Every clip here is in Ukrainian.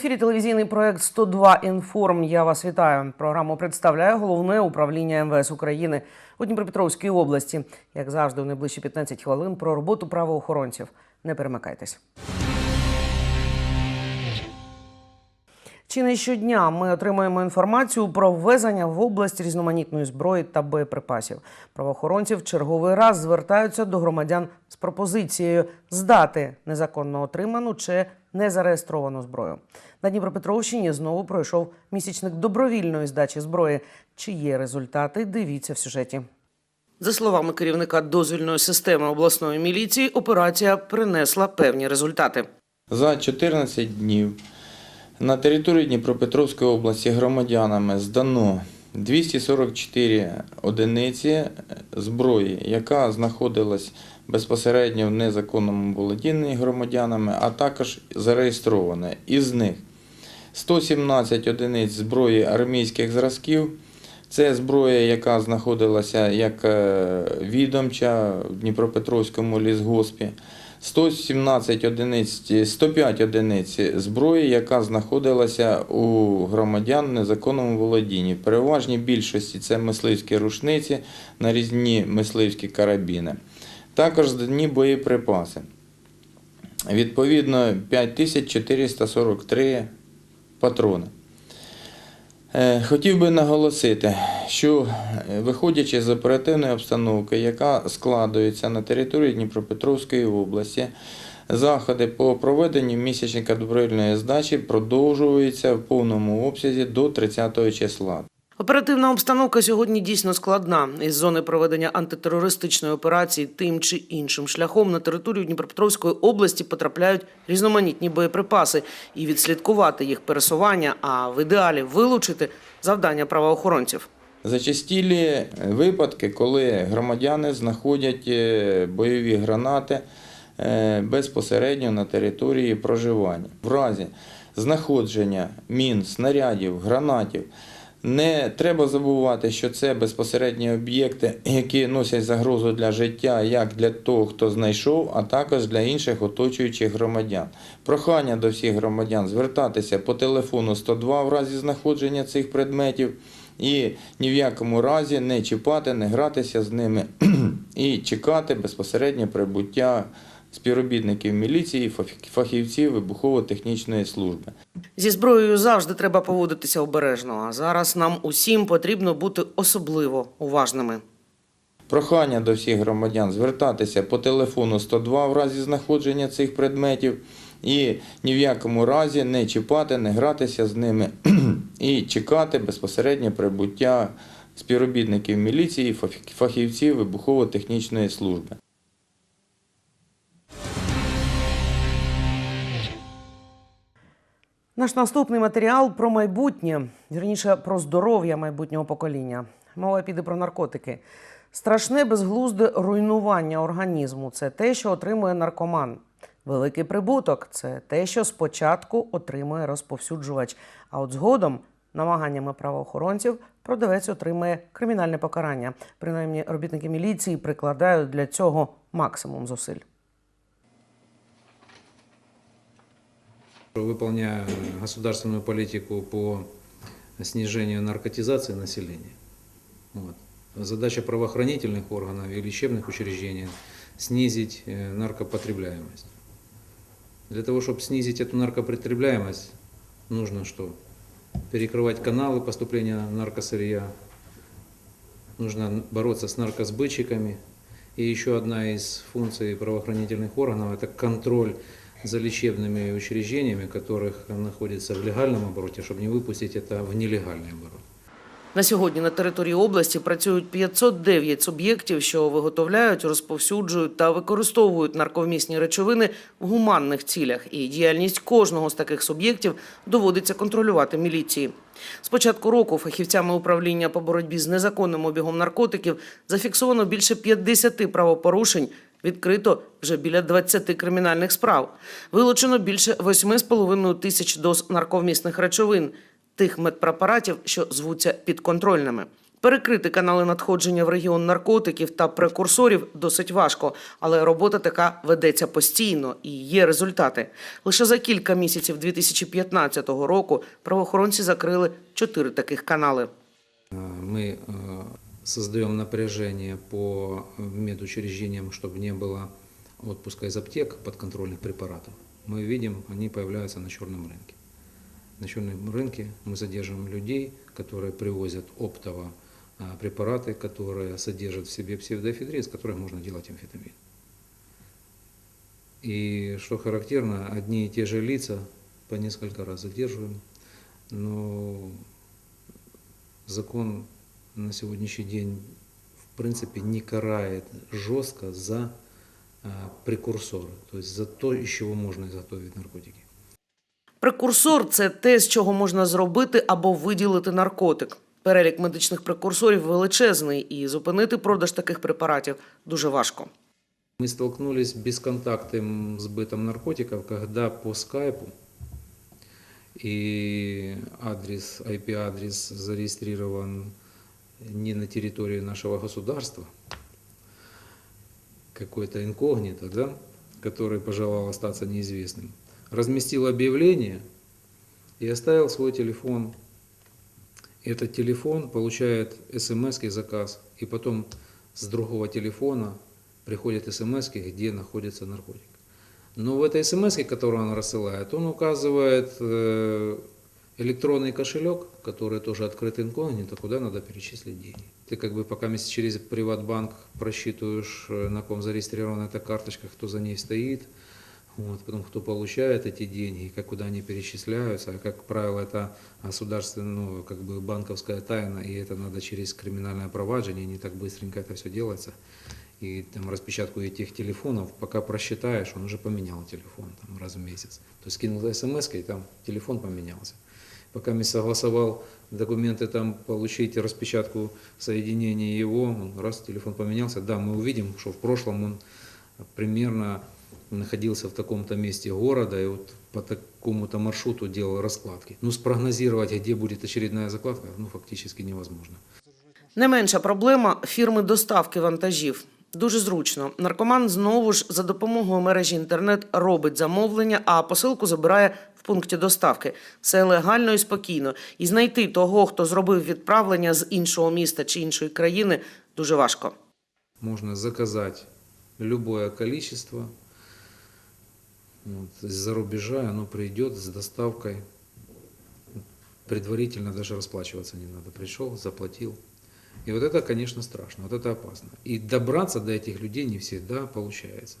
Ефірі телевізійний проект 102 інформ. Я вас вітаю. Програму представляє головне управління МВС України у Дніпропетровській області. Як завжди, у найближчі 15 хвилин про роботу правоохоронців. Не перемикайтесь. Чи не щодня ми отримуємо інформацію про ввезення в область різноманітної зброї та боєприпасів. Правоохоронці в черговий раз звертаються до громадян з пропозицією здати незаконно отриману чи незареєстровану зброю. На Дніпропетровщині знову пройшов місячник добровільної здачі зброї. Чи є результати? Дивіться в сюжеті. За словами керівника дозвільної системи обласної міліції, операція принесла певні результати. За 14 днів на території Дніпропетровської області громадянами здано 244 одиниці зброї, яка знаходилась безпосередньо в незаконному володінні громадянами, а також зареєстрована. Із них 117 одиниць зброї армійських зразків. Це зброя, яка знаходилася як е, відомча в Дніпропетровському лісгоспі. 117 одиниць, 105 одиниць зброї, яка знаходилася у громадян незаконному володінні. Переважній більшості це мисливські рушниці, нарізні мисливські карабіни. Також здані боєприпаси. Відповідно, 5443 патрони. Е, Хотів би наголосити, що е, виходячи з оперативної обстановки, яка складується на території Дніпропетровської області, заходи по проведенню місячника добровільної здачі продовжуються в повному обсязі до 30 числа. Оперативна обстановка сьогодні дійсно складна. Із зони проведення антитерористичної операції тим чи іншим шляхом на територію Дніпропетровської області потрапляють різноманітні боєприпаси і відслідкувати їх пересування, а в ідеалі вилучити завдання правоохоронців. Зачастілі випадки, коли громадяни знаходять е, бойові гранати е, безпосередньо на території проживання. В разі знаходження мін, снарядів, гранатів. Не треба забувати, що це безпосередні об'єкти, які носять загрозу для життя як для того, хто знайшов, а також для інших оточуючих громадян. Прохання до всіх громадян звертатися по телефону 102 в разі знаходження цих предметів і ні в якому разі не чіпати, не гратися з ними і чекати безпосередньо прибуття співробітників міліції, фахівців вибухово-технічної служби. Зі зброєю завжди треба поводитися обережно. А зараз нам усім потрібно бути особливо уважними. Прохання до всіх громадян звертатися по телефону 102 в разі знаходження цих предметів і ні в якому разі не чіпати, не гратися з ними і чекати безпосередньо прибуття співробітників міліції, фахівців вибухово-технічної служби. Наш наступний матеріал про майбутнє, вірніше про здоров'я майбутнього покоління. Мова піде про наркотики. Страшне безглузде руйнування організму це те, що отримує наркоман. Великий прибуток це те, що спочатку отримує розповсюджувач. А от згодом, намаганнями правоохоронців, продавець отримує кримінальне покарання. Принаймні, робітники міліції прикладають для цього максимум зусиль. Выполняя государственную политику по снижению наркотизации населения. Вот. Задача правоохранительных органов и лечебных учреждений – снизить э, наркопотребляемость. Для того, чтобы снизить эту наркопотребляемость, нужно что? Перекрывать каналы поступления наркосырья, нужно бороться с наркосбытчиками. И еще одна из функций правоохранительных органов – это контроль за лечебными учреждениями, которых находятся в легальном обороте, чтобы не выпустить это в нелегальный оборот. На сьогодні на території області працюють 509 суб'єктів, що виготовляють, розповсюджують та використовують нарковмісні речовини в гуманних цілях. І діяльність кожного з таких суб'єктів доводиться контролювати міліції. З початку року фахівцями управління по боротьбі з незаконним обігом наркотиків зафіксовано більше 50 правопорушень. Відкрито вже біля 20 кримінальних справ. Вилучено більше 8,5 тисяч доз нарковмісних речовин, тих медпрепаратів, що звуться підконтрольними. Перекрити канали надходження в регіон наркотиків та прекурсорів досить важко, але робота така ведеться постійно і є результати. Лише за кілька місяців 2015 року правоохоронці закрили чотири таких канали. Э, Мы э, создаем напряжение по медучреждениям, чтобы не было отпуска из аптек подконтрольных препаратов. Мы видим, они появляются на черном рынке. На черном рынке мы задерживаем людей, которые привозят оптово а, препараты, которые содержат в себе псевдоэфедрин, из которых можно делать амфетамин. И что характерно, одни и те же лица по несколько раз задерживаем, но закон на сегодняшний день в принципе не карает жестко за а, прекурсоры, то есть за то, из чего можно изготовить наркотики. Прекурсор це те, з чого можна зробити або виділити наркотик. Перелік медичних прекурсорів величезний, і зупинити продаж таких препаратів дуже важко. Мы столкнулись с бесконтактным сбытом наркотиков, когда по скайпу и адрес, IP-адрес зарегистрирован не на территории нашего государства, какой-то инкогнито, да, который пожелал остаться неизвестным, разместил объявление и оставил свой телефон. Этот телефон получает смс заказ, и потом с другого телефона приходят смс, где находится наркотик. Но в этой смс, которую он рассылает, он указывает э, электронный кошелек, который тоже открыт инкогнито, куда надо перечислить деньги. Ты как бы пока через приватбанк просчитываешь, э, на ком зарегистрирована эта карточка, кто за ней стоит, вот, потом кто получает эти деньги, как куда они перечисляются, а как правило это государственная, ну, как бы банковская тайна, и это надо через криминальное проваджение, не так быстренько это все делается. И там распечатку этих телефонов, пока просчитаешь, он уже поменял телефон там, раз в месяц. То есть скинул смс и там телефон поменялся. Пока я согласовал документы, там получить распечатку соединения его, раз телефон поменялся, да, мы увидим, что в прошлом он примерно находился в таком-то месте города и вот по такому-то маршруту делал раскладки. Ну, спрогнозировать, где будет очередная закладка, ну, фактически невозможно. Не менша проблема фірми доставки вантажів. Дуже зручно. Наркоман знову ж за допомогою мережі інтернет робить замовлення, а посилку забирає в пункті доставки. Все легально і спокійно. І знайти того, хто зробив відправлення з іншого міста чи іншої країни, дуже важко. Можно заказать любое количество вот, из-за рубежа, оно придет с доставкой. Предварительно даже расплачиваться не надо. Пришел, заплатил. И вот это, конечно, страшно, вот это опасно. И добраться до этих людей не всегда получается.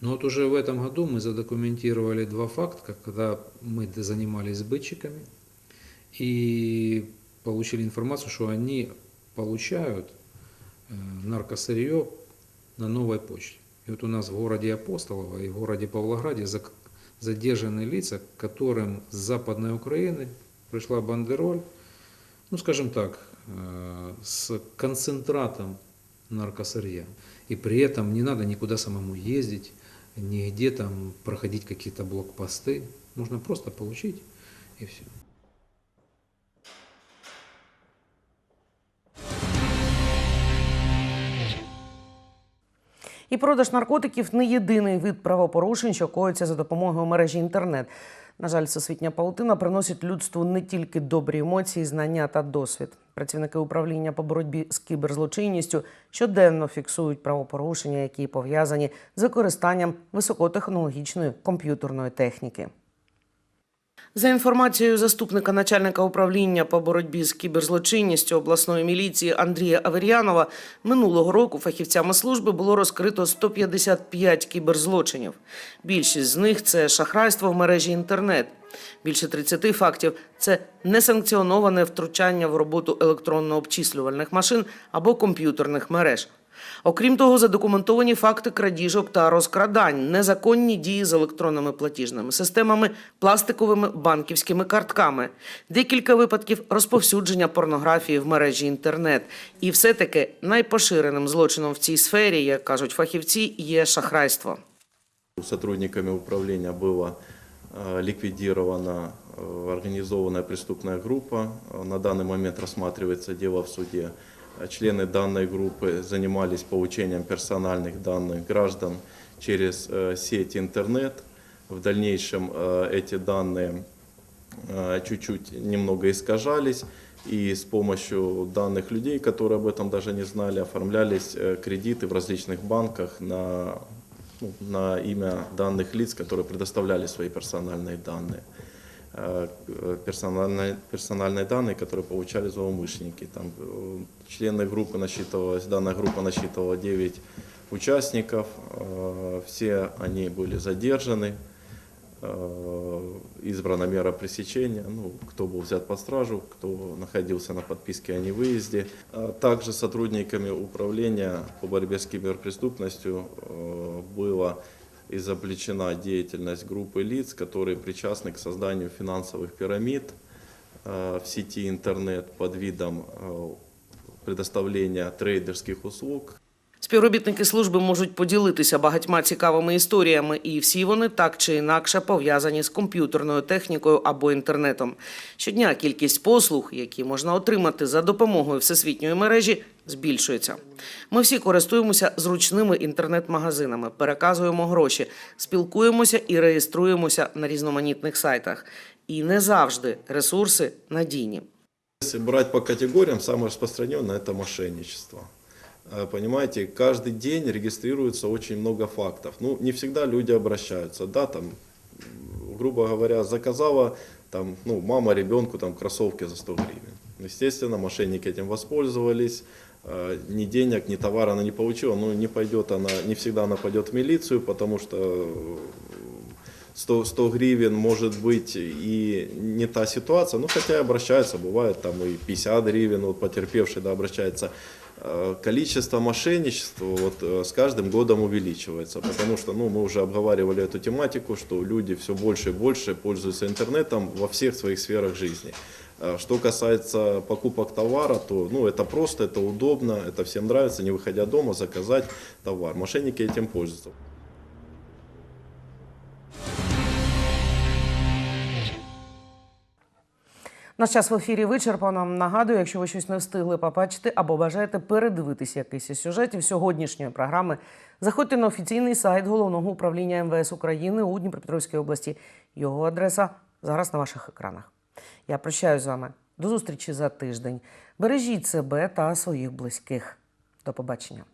Но вот уже в этом году мы задокументировали два факта, когда мы занимались сбытчиками и получили информацию, что они получают э, наркосырье на новой почте. И вот у нас в городе Апостолово и в городе Павлограде задержаны лица, которым с Западной Украины пришла бандероль, ну скажем так, с концентратом наркосырья. И при этом не надо никуда самому ездить, нигде там проходить какие-то блокпосты. Можно просто получить и все. І продаж наркотиків не єдиний вид правопорушень, що коїться за допомогою мережі інтернет. На жаль, всесвітня паутина приносить людству не тільки добрі емоції, знання та досвід. Працівники управління по боротьбі з кіберзлочинністю щоденно фіксують правопорушення, які пов'язані з використанням високотехнологічної комп'ютерної техніки. За інформацією заступника начальника управління по боротьбі з кіберзлочинністю обласної міліції Андрія Авер'янова, минулого року фахівцями служби було розкрито 155 кіберзлочинів. Більшість з них це шахрайство в мережі інтернет. Більше 30 фактів це несанкціоноване втручання в роботу електронно-обчислювальних машин або комп'ютерних мереж. Окрім того, задокументовані факти крадіжок та розкрадань, незаконні дії з електронними платіжними системами, пластиковими банківськими картками, декілька випадків розповсюдження порнографії в мережі інтернет. І все-таки найпоширеним злочином в цій сфері, як кажуть фахівці, є шахрайство. Сотрудниками управления было э, ликвидирована э, организованная преступная группа. Э, На данный момент рассматривается дело в суде. Э, Члены данной группы занимались получением персональных данных граждан через э, сеть интернет. В дальнейшем э, эти данные э, чуть-чуть немного искажались, и с помощью данных людей, которые об этом даже не знали, оформлялись кредиты в различных банках на, ну, на имя данных лиц, которые предоставляли свои персональные данные. Э, Персональные, персональные данные, которые получали злоумышленники. Там, э, члены группы насчитывалось, данная группа насчитывала 9 участников, э, все они были задержаны, избрана мера пресечения, ну, кто был взят под стражу, кто находился на подписке о невыезде. А Также сотрудниками управления по борьбе с киберпреступностью была изобличена деятельность группы лиц, которые причастны к созданию финансовых пирамид э, в сети интернет под видом э, предоставления трейдерских услуг. Співробітники служби можуть поділитися багатьма цікавими історіями, і всі вони так чи інакше пов'язані з комп'ютерною технікою або інтернетом. Щодня кількість послуг, які можна отримати за допомогою всесвітньої мережі, збільшується. Ми всі користуємося зручними інтернет-магазинами, переказуємо гроші, спілкуємося і реєструємося на різноманітних сайтах. І не завжди ресурси надійні. Если брать по категориям, самое распространенное это мошенничество. Э, Понимаете, каждый день регистрируется очень много фактов. Ну, не всегда люди обращаются, да, там, м, грубо говоря, заказала там, ну, мама ребенку там кроссовки за 100 гривен. Естественно, мошенники этим воспользовались, Э, ни денег, ни товара она не получила, ну, не пойдет она, не всегда она пойдет в милицию, потому что э, 100, 100 гривен может быть и не та ситуация, ну хотя и обращаются, бывает там и 50 гривен, вот потерпевший да, обращается. Э, Количество мошенничества вот, э, с каждым годом увеличивается, потому что ну, мы уже обговаривали эту тематику, что люди все больше и больше пользуются интернетом во всех своих сферах жизни. Э, Что касается покупок товара, то ну, это просто, это удобно, это всем нравится, не выходя дома, заказать товар. Мошенники этим пользуются. Наш час в ефірі вичерпано. Нагадую, якщо ви щось не встигли побачити або бажаєте передивитися якийсь із сюжетів сьогоднішньої програми, заходьте на офіційний сайт головного управління МВС України у Дніпропетровській області. Його адреса зараз на ваших екранах. Я прощаюсь з вами. До зустрічі за тиждень. Бережіть себе та своїх близьких. До побачення.